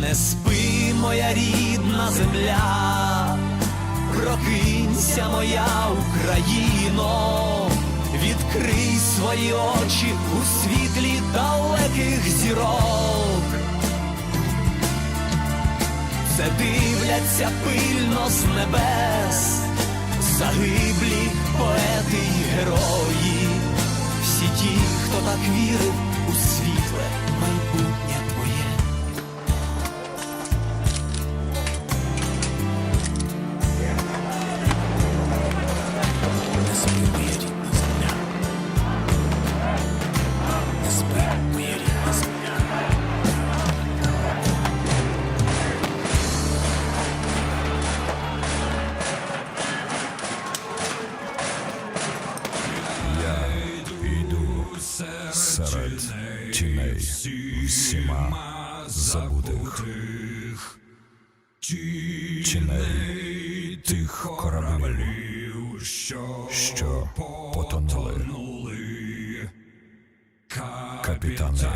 Не спи, моя рідна земля, прокинься, моя Україно, відкрий свої очі у світлі далеких зірок. Це дивляться пильно з небес, загиблі поети й герої, всі ті, хто так вірив у світле серед тіней всіма забутих тіней тих кораблів, що потонули. Капітани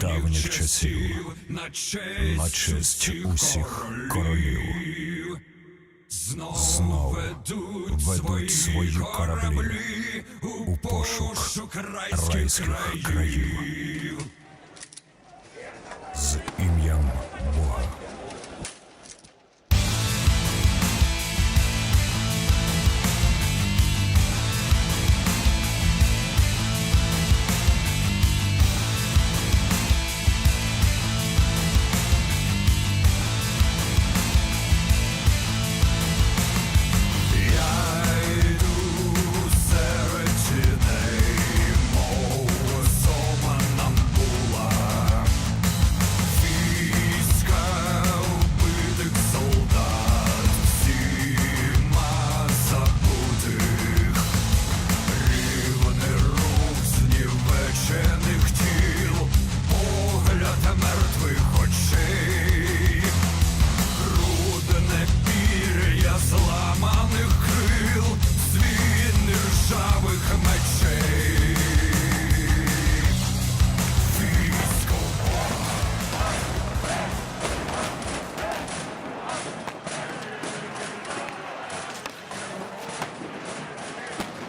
давніх часів на честь усіх королів знов ведуть свої кораблі у пошук райських країв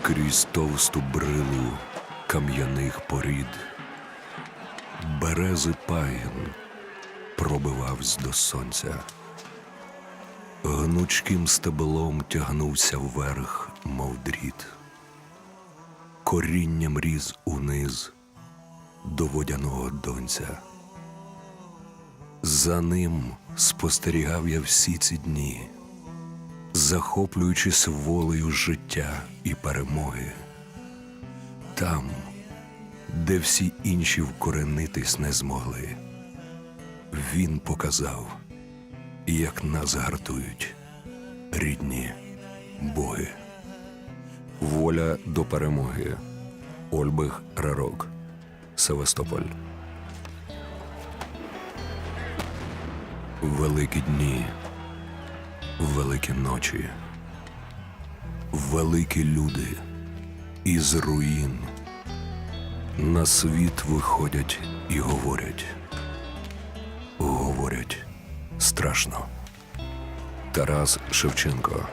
крізь товсту брилу кам'яних порід. Берези пагін пробивавсь до сонця. Гнучким стеблом тягнувся вверх, мов дріт. Корінням різ униз до водяного донця. За ним спостерігав я всі ці дні захоплюючись волею життя і перемоги. Там, де всі інші вкоренитись не змогли, він показав, як нас гартують рідні боги. Воля до перемоги. Ольбих Рарок. Севастополь. Великі дні великі ночі, великі люди із руїн на світ виходять і говорять. Говорять страшно. Тарас Шевченко.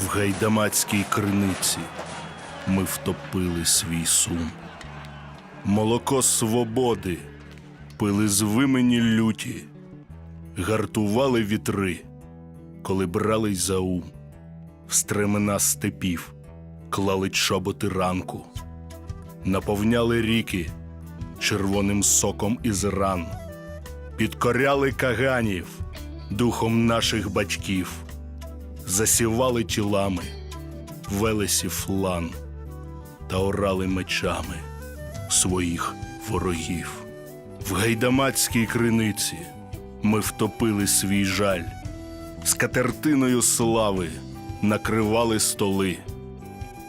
В гайдамацькій криниці ми втопили свій сум. Молоко свободи пили з вимені люті, гартували вітри, коли брались за ум, в стремена степів клали чоботи ранку, наповняли ріки червоним соком із ран, підкоряли каганів духом наших батьків засівали тілами, велесі флан та орали мечами своїх ворогів. В гайдамацькій криниці ми втопили свій жаль, з катертиною слави накривали столи,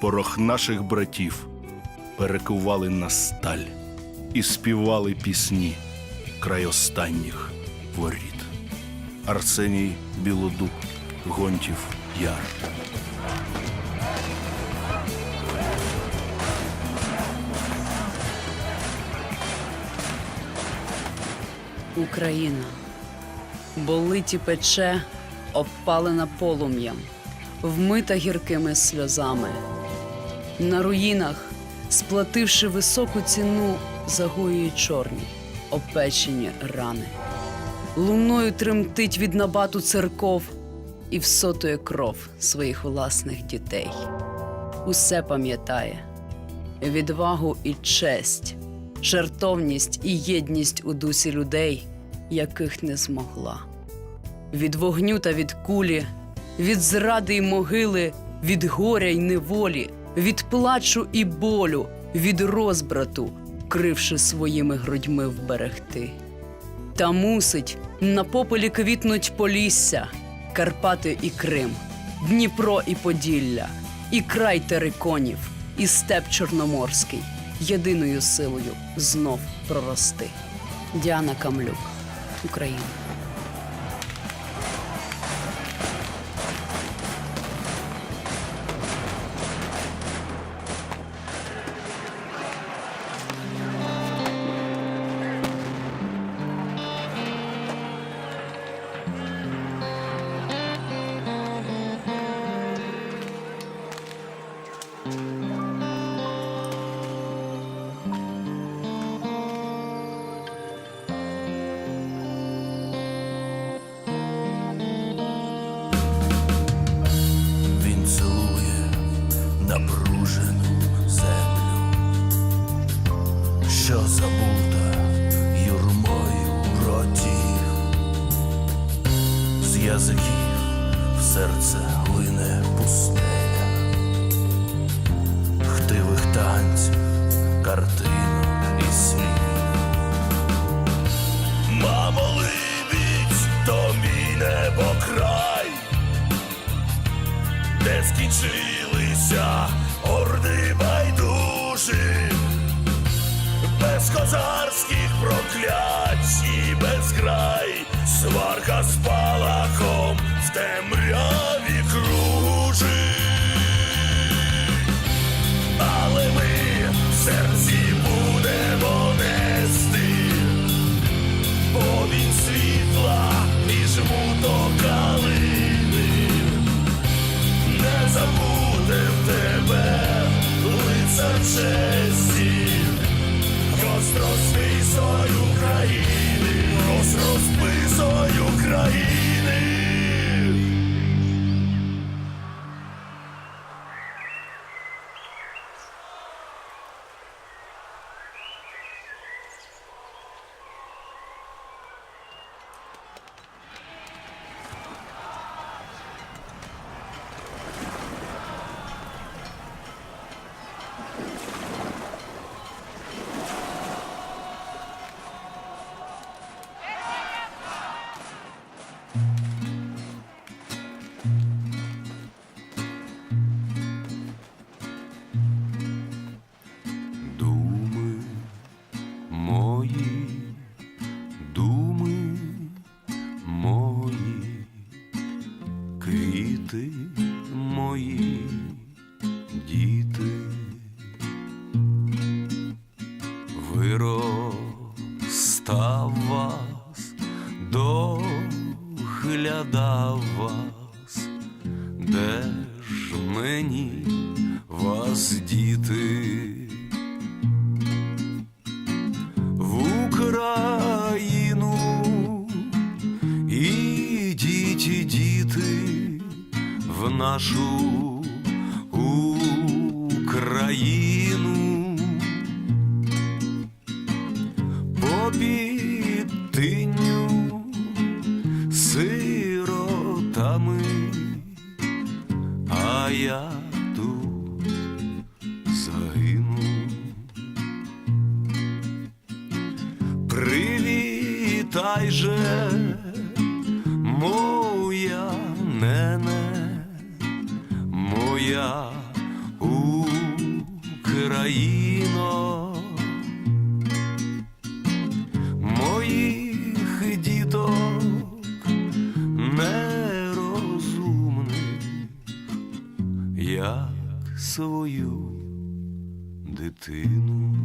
порох наших братів перекували на сталь і співали пісні край останніх воріт. Арсеній Білодуб, Гонтів Яр. Україна, болить і пече, обпалена полум'ям, вмита гіркими сльозами. На руїнах, сплативши високу ціну, загоюють чорні, опечені рани. Луною тремтить від набату церков і всотує кров своїх власних дітей. Усе пам'ятає відвагу і честь, жертовність і єдність у дусі людей, яких не змогла. Від вогню та від кулі, від зради й могили, від горя й неволі, від плачу і болю, від розбрату, кривши своїми грудьми вберегти. Та мусить на попелі квітнуть Полісся, Карпати і Крим, Дніпро і Поділля, і край териконів, і степ Чорноморський єдиною силою знов прорости. Діана Камлюк, Україна. Він що забута юрмою ротів, з язиків в серце лине пустеля, хтивих танців, картинок і слів. Мамо, либідь, то мій небокрай де скінчилися орди байдужих, без козарських проклять і без край, сварка з палахом в темряві кружить. Доглядав вас, де ж мені вас діти? в Україну. Ідіть, діти, діти в нашу Україну. Попід Згадай же, моя нене, моя Україно, моїх діток нерозумних, як свою дитину.